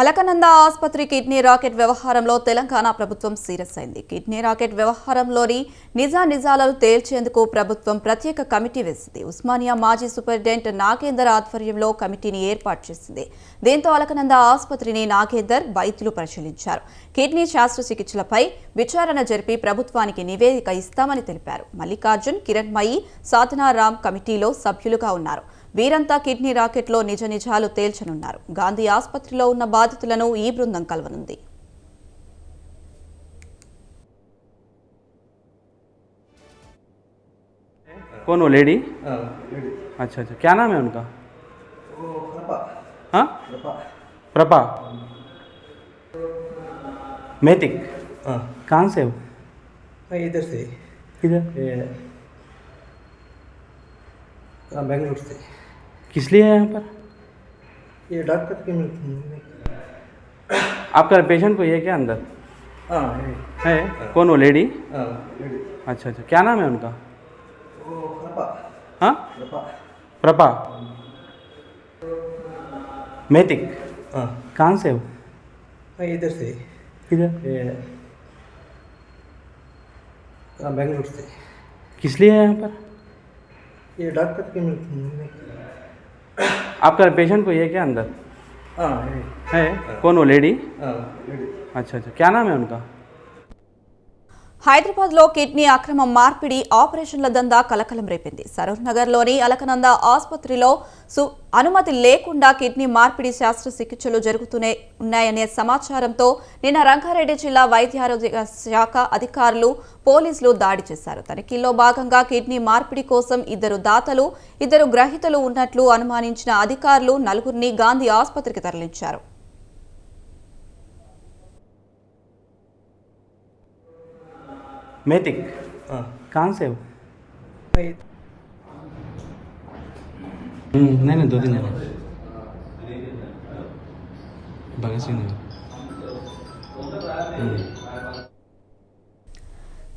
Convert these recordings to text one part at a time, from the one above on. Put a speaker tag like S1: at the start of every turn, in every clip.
S1: అలకనంద ఆసుపత్రి kidney racket వ్యవహారంలో తెలంగాణ ప్రభుత్వం సీరియస్ అయింది. కిడ్నీ రాకెట్ వ్యవహారంలోని నిజా నిజాలను తేల్చేందుకు ప్రభుత్వం ప్రత్యేక కమిటీ వేసింది. ఉస్మానియా మాజీ సూపరింటెండెంట్ నాగేందర్ ఆధ్వర్యంలో కమిటీని ఏర్పాటు చేసింది. దీంతో అలకనంద ఆసుపత్రిని నాగేందర్ వైద్యులు పరిశీలించారు. కిడ్నీ శస్త్రచికిత్సలపై విచారణ జరిపి ప్రభుత్వానికి నివేదిక ఇస్తామని తెలిపారు. మల్లికార్జున్ కిరణ్మయి సాధనారాం కమిటీలో సభ్యులుగా ఉన్నారు. వీరంతా కిడ్నీ రాకెట్లో నిజ నిజాలు తేల్చనున్నారు గాంధీ ఆసుపత్రిలో ఉన్న బాధితులను ఈ బృందం కలవనుంది
S2: कौन वो लेडी
S3: हाँ रेडी
S2: अच्छा अच्छा क्या नाम है उनका
S3: वो प्रपा
S2: हाँ
S3: प्रपा
S2: प्रपा मैतिक
S3: हाँ
S2: कहाँ से हो
S3: मैं इधर से
S2: इधर
S3: ये हाँ बेंगलुरु से
S2: किस लिए है यहाँ पर?
S3: ये डॉक्टर के मिलते
S2: आपका पेशेंट कोई है क्या अंदर?
S3: हाँ है।
S2: है? कौन वो लेडी
S3: हाँ
S2: अच्छा अच्छा। क्या नाम है उनका? हाँ?
S3: प्रपा
S2: मैतिक
S3: हाँ।
S2: कहाँ से हो?
S3: इधर से।
S2: इधर।
S3: बेंगलुरु से।
S2: किस लिए है यहाँ पर?
S3: ये डॉक्टर के मिलते
S2: आपका पेशेंट कोई है क्या अंदर?
S3: हाँ है।
S2: है? कौन वो लेडी
S3: हाँ
S2: अच्छा अच्छा। क्या नाम है उनका?
S1: హైదరాబాద్లో కిడ్నీ అక్రమ మార్పిడి ఆపరేషన్ల దందా కలకలం రేపింది. సరూర్ నగర్లోని అలకనంద ఆసుపత్రిలో సు అనుమతి లేకుండా కిడ్నీ మార్పిడి శస్త్రచికిత్సలు జరుగుతూనే ఉన్నాయనే సమాచారంతో నిన్న రంగారెడ్డి జిల్లా వైద్యారోగ్య శాఖ అధికారులు పోలీసులు దాడి చేశారు. తనిఖీల్లో భాగంగా కిడ్నీ మార్పిడి కోసం ఇద్దరు దాతలు ఇద్దరు గ్రహీతలు ఉన్నట్లు అనుమానించిన అధికారులు నలుగురిని గాంధీ ఆసుపత్రికి తరలించారు.
S2: मैतिक
S3: हाँ
S2: कहाँ से हो
S3: मैं
S2: नहीं नहीं दो दिन जाना भगत सिंह नगर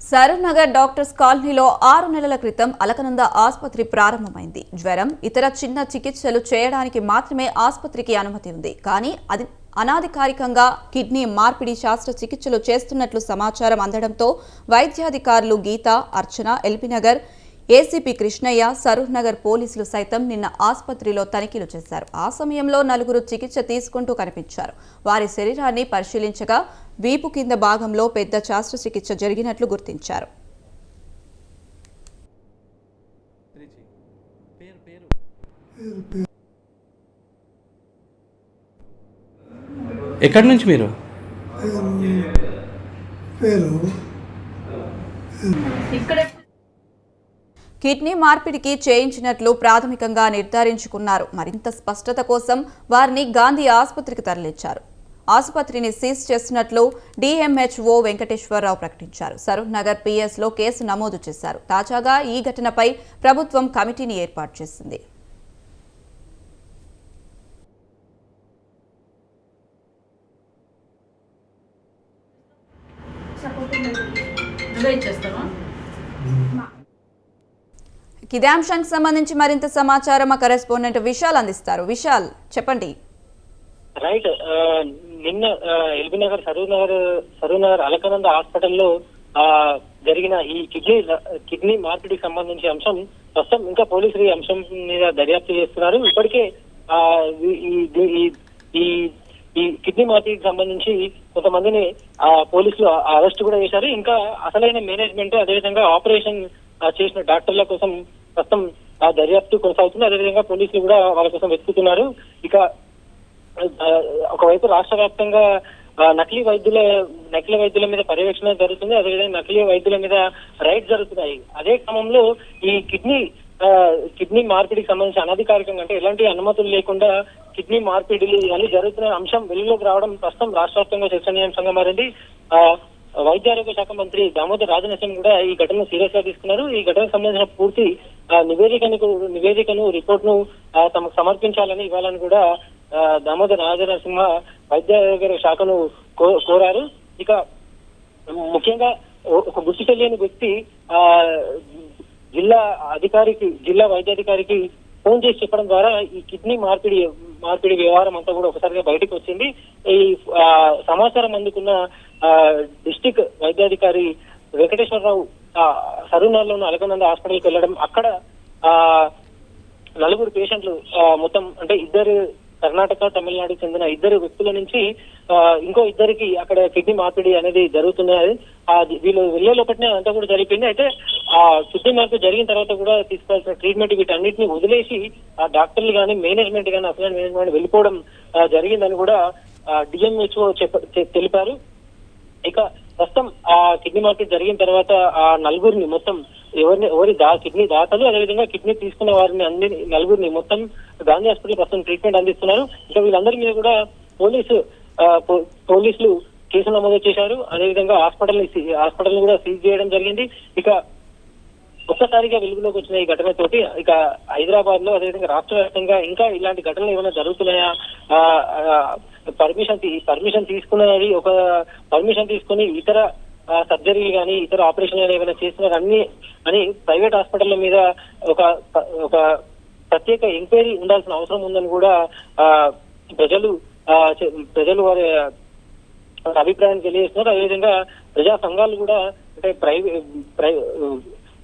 S1: సరూర్ నగర్ డాక్టర్స్ కాలనీలో ఆరు నెలల క్రితం అలకనంద ఆసుపత్రి ప్రారంభమైంది జ్వరం ఇతర చిన్న చికిత్సలు చేయడానికి మాత్రమే ఆసుపత్రికి అనుమతి ఉంది కానీ అది అనాధికారికంగా కిడ్నీ మార్పిడి శస్త్రచికిత్సలు చేస్తున్నట్లు సమాచారం అందడంతో వైద్యాధికారులు గీత అర్చన ఎల్బీనగర్ ఏసీపీ కృష్ణయ్య సరూర్ నగర్ పోలీసులు సైతం నిన్న ఆసుపత్రిలో తనిఖీలు చేశారు. ఆ సమయంలో నలుగురు చికిత్స తీసుకుంటూ కనిపించారు. వారి శరీరాన్ని పరిశీలించగా వీపు కింద భాగంలో పెద్ద శస్త్రచికిత్స జరిగినట్లు గుర్తించారు.
S2: ఎక్కడి నుంచి మీరు?
S1: కిడ్నీ మార్పిడికి చేయించినట్లు ప్రాథమికంగా నిర్ధారించుకున్నారు. మరింత స్పష్టత కోసం వారిని గాంధీ ఆసుపత్రికి తరలించారు. ఆసుపత్రిని సీజ్ చేస్తున్నట్లు డిఎంహెచ్ఓ వెంకటేశ్వరరావు ప్రకటించారు. సరూర్ నగర్ పిఎస్లో కేసు నమోదు చేశారు. తాజాగా ఈ ఘటనపై ప్రభుత్వం కమిటీని ఏర్పాటు చేసింది. కిదాంశానికి సంబంధించి మరింత సమాచారం మా కరెస్పాండెంట్ విశాల్ అందిస్తారు. విశాల్ చెప్పండి.
S4: రైట్ నిన్న ఎల్బీ నగర్ సరూర్ నగర్ సరూర్ నగర్ అలకనంద హాస్పిటల్లో ఆ, జరిగిన ఈ కిడ్నీ కిడ్నీ మార్పిడికి సంబంధించి అంశం ప్రస్తుతం ఇంకా పోలీసులు ఈ అంశం మీద దర్యాప్తు చేస్తున్నారు. ఇప్పటికే ఈ- ఈ- కిడ్నీ మార్పిడికి సంబంధించి కొంతమందిని పోలీసులు అరెస్ట్ కూడా చేశారు. ఇంకా అసలైన మేనేజ్మెంట్ అదేవిధంగా ఆపరేషన్ చేసిన డాక్టర్ల కోసం ప్రస్తుతం ఆ దర్యాప్తు కొనసాగుతుంది. అదేవిధంగా పోలీసులు కూడా వాళ్ళ కోసం వెతుకుతున్నారు. ఇక ఒకవైపు రాష్ట్ర వ్యాప్తంగా నకిలీ వైద్యుల నకిలీ వైద్యుల మీద పర్యవేక్షణ జరుగుతుంది. అదేవిధంగా నకిలీ వైద్యుల మీద రైడ్ జరుగుతున్నాయి. అదే క్రమంలో ఈ కిడ్నీ ఆ, కిడ్నీ మార్పిడికి సంబంధించి అనధికారికంగా అంటే ఎలాంటి అనుమతులు లేకుండా కిడ్నీ మార్పిడిలు ఇవన్నీ జరుగుతున్న అంశం వెలుగులోకి రావడం ప్రస్తుతం రాష్ట్ర వ్యాప్తంగా చర్చనీయాంశంగా మారింది. ఆ, వైద్య ఆరోగ్య శాఖ మంత్రి దామోదర్ రాజనరసింహ కూడా ఈ ఘటనను సీరియస్గా తీసుకున్నారు. ఈ ఘటనకు సంబంధించిన పూర్తి ఆ, నివేదికను నివేదికను రిపోర్ట్ను తమకు సమర్పించాలని ఇవ్వాలని కూడా ఆ, దామోదర్ రాజనరసింహ వైద్య ఆరోగ్య శాఖను కో- కోరారు. ఇక ముఖ్యంగా ఒక గుర్తు తెలియని వ్యక్తి ఆ జిల్లా అధికారికి జిల్లా వైద్యాధికారికి ఫోన్ చేసి చెప్పడం ద్వారా ఈ కిడ్నీ మార్పిడి మార్పిడి వ్యవహారం అంతా కూడా ఒకసారిగా బయటకు వచ్చింది. ఈ ఆ, సమాచారం అందుకున్న డిస్టిక్ వైద్యాధికారి వెంకటేశ్వరరావు సరూనార్లో ఉన్న అలకనంద హాస్పిటల్కి వెళ్ళడం. అక్కడ ఆ నలుగురు పేషెంట్లు మొత్తం అంటే ఇద్దరు కర్ణాటక తమిళనాడుకు చెందిన ఇద్దరు వ్యక్తుల నుంచి ఆ, ఇంకో ఇద్దరికి అక్కడ కిడ్నీ మార్పిడి అనేది జరుగుతున్నది. వీళ్ళు వెళ్ళే లోపలనే అంతా కూడా జరిగింది అయితే ఆ కిడ్నీ మార్పు జరిగిన తర్వాత కూడా తీసుకోవాల్సిన ట్రీట్మెంట్ వీటన్నిటిని వదిలేసి ఆ డాక్టర్లు కానీ మేనేజ్మెంట్ కానీ అసలు మేనేజ్మెంట్ వెళ్ళిపోవడం జరిగిందని కూడా డిఎంహెచ్ఓ చెప్ప తెలిపారు. ఇక ప్రస్తుతం ఆ కిడ్నీ మార్కెట్ జరిగిన తర్వాత ఆ నలుగురిని మొత్తం ఎవరిని ఎవరి దా కిడ్నీ దాతలు అదేవిధంగా కిడ్నీ తీసుకున్న వారిని అన్ని నలుగురిని మొత్తం గాంధీ హాస్పిటల్ ప్రస్తుతం ట్రీట్మెంట్ అందిస్తున్నారు. ఇక వీళ్ళందరి మీద కూడా పోలీసు ఆ, పో- పోలీసులు కేసు నమోదు చేశారు. అదేవిధంగా హాస్పిటల్ హాస్పిటల్ కూడా సీజ్ చేయడం జరిగింది. ఇక ఒక్కసారిగా వెలుగులోకి వచ్చిన ఈ ఘటనతోటి ఇక హైదరాబాద్లో అదేవిధంగా రాష్ట్ర వ్యాప్తంగా ఇంకా ఇలాంటి ఘటనలు ఏమైనా జరుగుతున్నాయా? పర్మిషన్ పర్మిషన్ తీసుకున్నది ఒక పర్మిషన్ తీసుకుని ఇతర సర్జరీలు కానీ ఇతర ఆపరేషన్ కానీ ఏమైనా చేసినా అన్ని అని ప్రైవేట్ హాస్పిటల్ మీద ఒక ఒక ప్రత్యేక ఎంక్వైరీ ఉండాల్సిన అవసరం ఉందని కూడా ఆ, ప్రజలు ఆ, ప్రజలు వారి వాళ్ళ అభిప్రాయాన్ని తెలియజేస్తున్నారు. అదేవిధంగా ప్రజా సంఘాలు కూడా అంటే ప్రైవేట్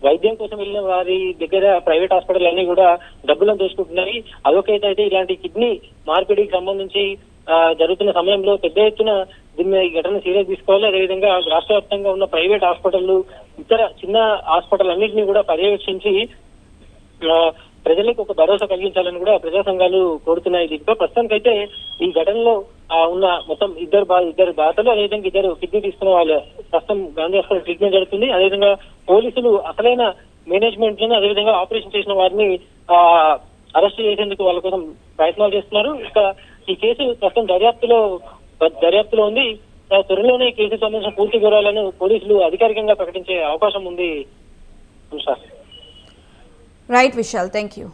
S4: వైద్యం కోసం వెళ్ళిన వారి దగ్గర ప్రైవేట్ హాస్పిటల్ అన్ని కూడా డబ్బులను దోచుకుంటున్నాయి. అదొకైతే అయితే ఇలాంటి కిడ్నీ మార్పిడికి సంబంధించి ఆ, జరుగుతున్న సమయంలో పెద్ద ఎత్తున దీన్ని ఈ ఘటన సీరియస్ తీసుకోవాలి. అదేవిధంగా రాష్ట్ర వ్యాప్తంగా ఉన్న ప్రైవేట్ హాస్పిటల్ ఇతర చిన్న హాస్పిటల్ అన్నింటినీ కూడా పర్యవేక్షించి ప్రజలకు ఒక భరోసా కలిగించాలని కూడా ప్రజా సంఘాలు కోరుతున్నాయి దీంతో ప్రస్తుతానికైతే ఈ ఘటనలో ఉన్న మొత్తం ఇద్దరు బా ఇద్దరు బాధలు అదేవిధంగా ఇద్దరు కిడ్నీ తీసుకున్న వాళ్ళు ప్రస్తుతం గాంధీ హాస్పిటల్ ట్రీట్మెంట్ జరుగుతుంది. అదేవిధంగా పోలీసులు అసలైన మేనేజ్మెంట్లను అదేవిధంగా ఆపరేషన్ చేసిన వారిని ఆ అరెస్ట్ చేసేందుకు వాళ్ళ కోసం ప్రయత్నాలు చేస్తున్నారు. ఇక ఈ కేసు ప్రస్తుతం దర్యాప్తులో దర్యాప్తులో ఉంది. త్వరలోనే ఈ కేసుకు సంబంధించిన పూర్తి వివరాలను పోలీసులు అధికారికంగా ప్రకటించే అవకాశం ఉంది.
S1: Right Vishal thank you